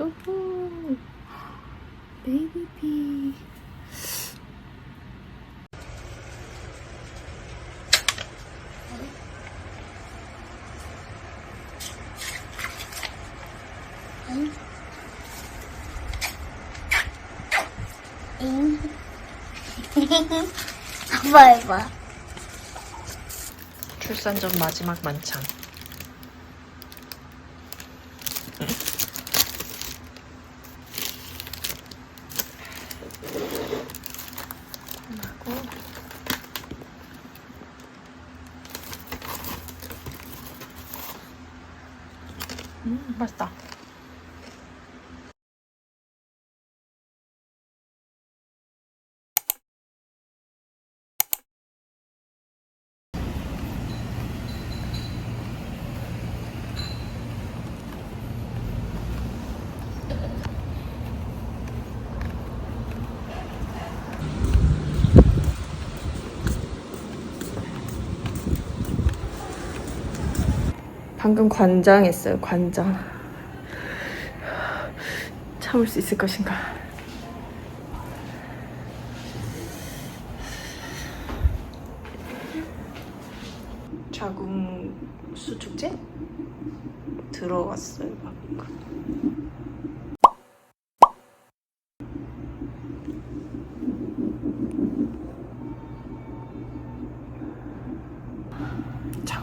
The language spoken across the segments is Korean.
우후. 베이비 피. 응? 응? 봐봐 해봐 출산 전 마지막 만찬 방금 관장했어요, 관장. 참을 수 있을 것인가? 자궁 수축제 들어왔어요, 방금.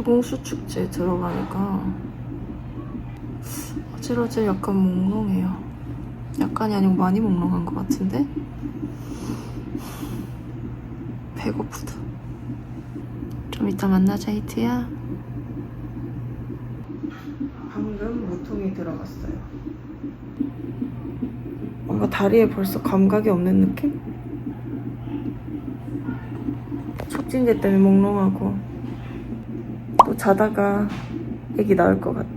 자궁 수축제 들어가니까 어질어질 약간 몽롱해요. 약간이 아니고 많이 몽롱한 것 같은데 배고프다. 좀 이따 만나자 이트야. 방금 무통이 들어갔어요. 뭔가 다리에 벌써 감각이 없는 느낌? 촉진제 때문에 몽롱하고 또 자다가 애기 나올 것 같아.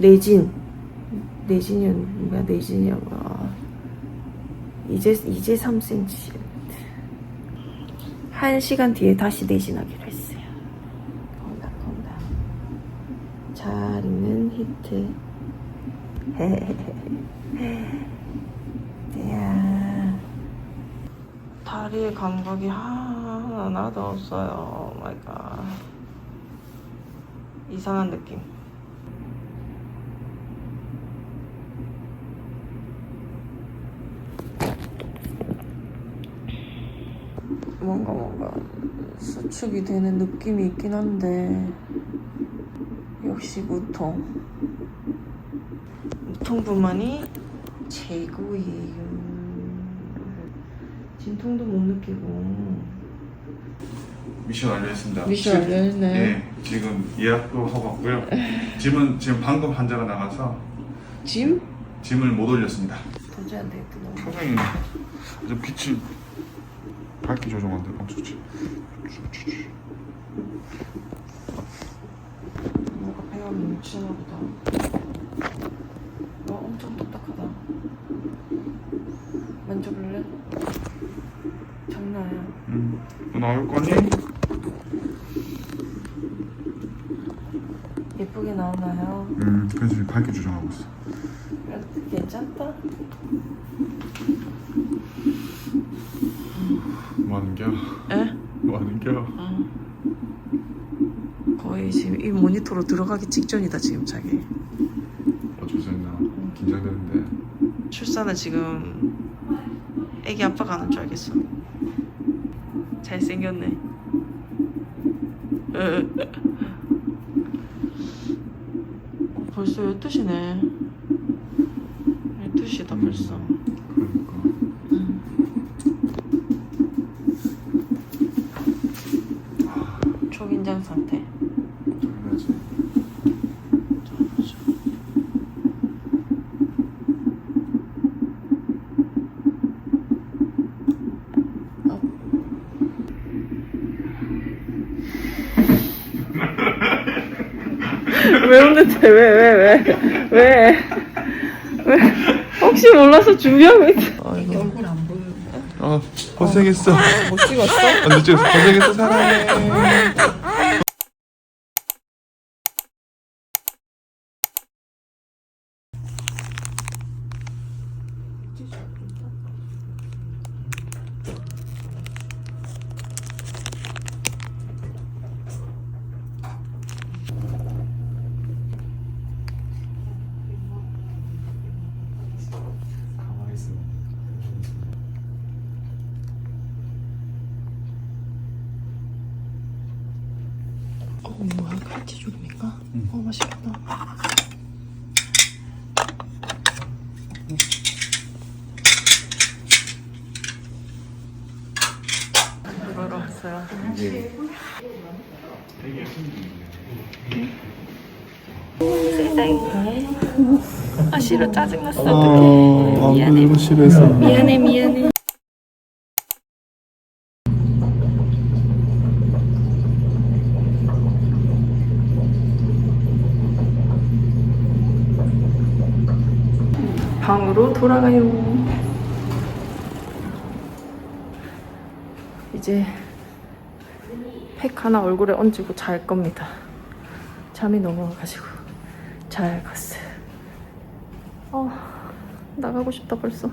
내진 내진이 뭐야 뭐야 이제 이제 3cm 한 시간 뒤에 다시 내진하기로 했어요. 온다 온다 잘 있는 히트. 야. 다리에 감각이 하나도 없어요. 오 마이 갓 이상한 느낌 뭔가 뭔가 수축이 되는 느낌이 있긴 한데 역시 무통 무통분만이 최고예요 진통도 못 느끼고 미션 완료했습니다. 미션 완료했나요? 예, 지금 예약도 하고 왔고요. 짐은 지금 방금 환자가 나가서 짐? 짐을 못 올렸습니다. 도저히 안 되겠구나 표정이 좀 빛이 밝기 조정한데 어 좋지. 좋지. 뭔가 배가 뭉치나 보다 와 엄청 딱딱하다 만져볼래? 장난 아니야 음, 너 나올 거니? 예쁘게 나오나요? 음, 그래서 지금 밝기 조정하고 있어. 괜찮다 뭐 하는 겨? 에? 뭐 하는 겨? 거의 지금 이 모니터로 들어가기 직전이다 지금 자기 어쩌서 했나? 긴장되는데. 출산은 지금 애기 아빠가 하는 줄 알겠어 잘생겼네 어, 벌써 12시네 12시다 벌써 왜 웃는데 왜 왜 왜 왜 왜 혹시 몰라서 준비하고 있어 어, 얼굴 안 보여요. 어 아, 고생했어. 못 찍었어? 언제 찍었어? 고생했어, 사랑해. 칼치 조림인가? 어 맛있겠다 이거로 왔어요 이제 세상에 아 싫어 짜증났어 아, 어떡해 미안해 너무 싫어서. 미안해 미안해 방으로 돌아가요. 이제 팩 하나 얼굴에 얹고 잘 겁니다. 잠이 너무 와가지고 잘 갔어요. 어, 나가고 싶다 벌써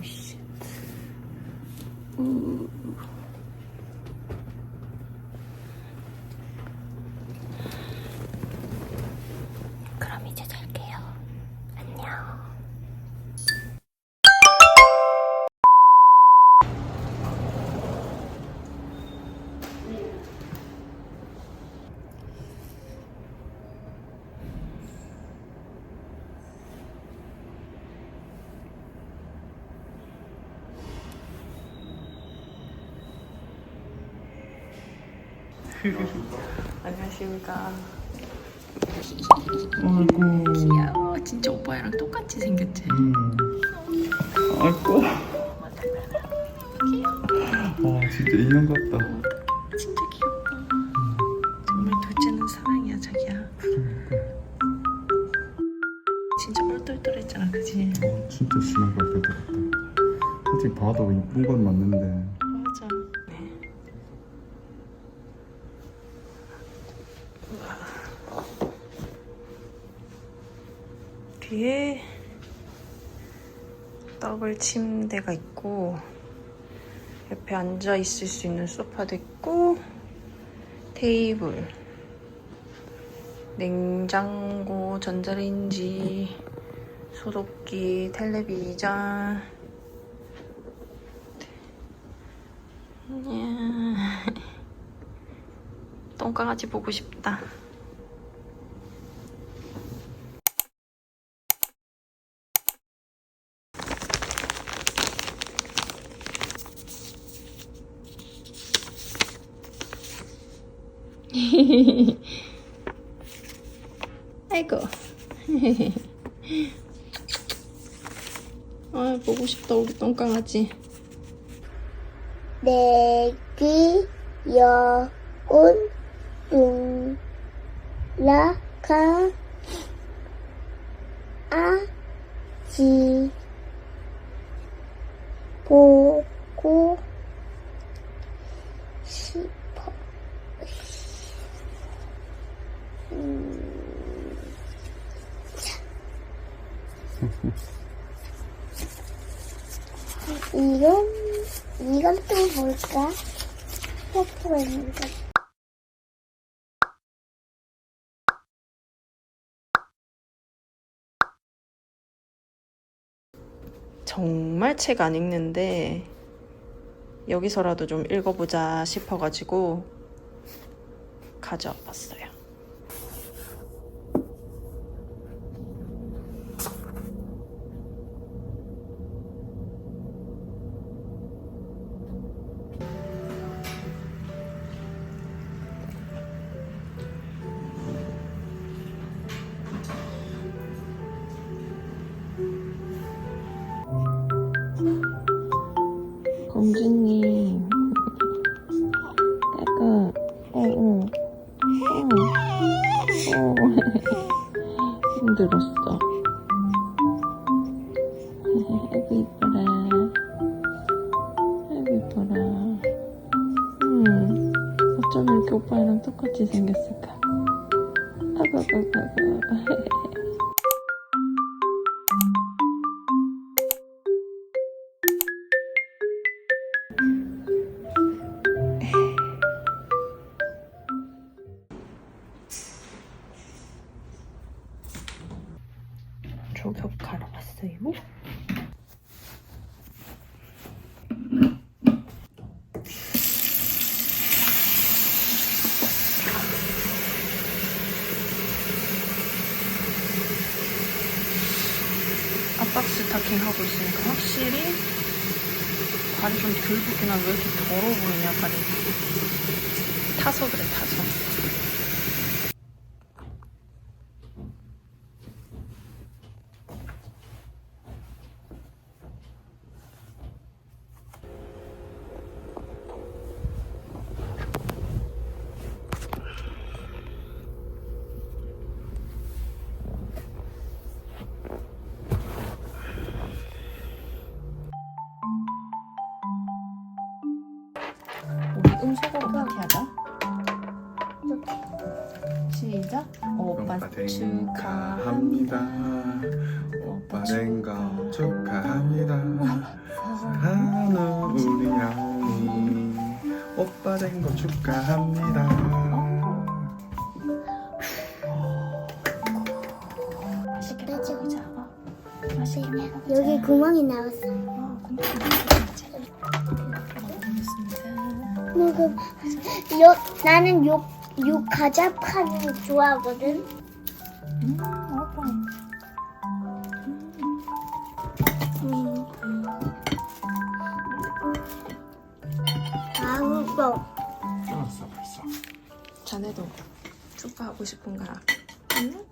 오씨 그럼 이제 잘게요. 안녕. 안녕하십니까 아이고. 귀여워 진짜 오빠랑 똑같이 생겼지 음. 아이고. 아, 진짜 인형 같다. 진짜 귀엽다 정말 둘째는 사랑이야 자기야 진짜 얼떨떨했잖아 그지 어, 진짜 심한 것 같아. 솔직히 봐도 이쁜 건 맞는데. 뒤에 더블 침대가 있고 옆에 앉아 있을 수 있는 소파도 있고 테이블 냉장고 전자레인지 소독기 텔레비전 이야. 똥강아지 보고 싶다. 아이고. 아, 보고 싶다, 우리 똥강아지. 내귀 여운 둥라가 아지 보고 싶어. 음. 이건 이건 또 뭘까? 뽀뽀가 있는 거. 정말 책 안 읽는데 여기서라도 좀 읽어보자 싶어가지고 가져와 봤어요. 오빠랑 똑같이 생겼을까? 아구. 조격하러 왔어요. 하고 있으니까 확실히 발이 좀덜 붓긴 한데 왜 이렇게 더러워 보이냐 발이 타서 그래 타서 우리 음소거로 파티 하자 시작. 오빠 축하합니다. 오빠 된거 축하합니다. 사랑하는 우리 양이. 오빠 된 거 축하합니다. 맛있게 빼줘. 먹자 맛있게 여기 구멍이 나왔어. 어, 먹음. 요 나는 요, 요 과자판 좋아하거든. 음 오빠 음. 아우, 뭐. 끊었어 벌써. 자네도 축하하고 싶은가? 응?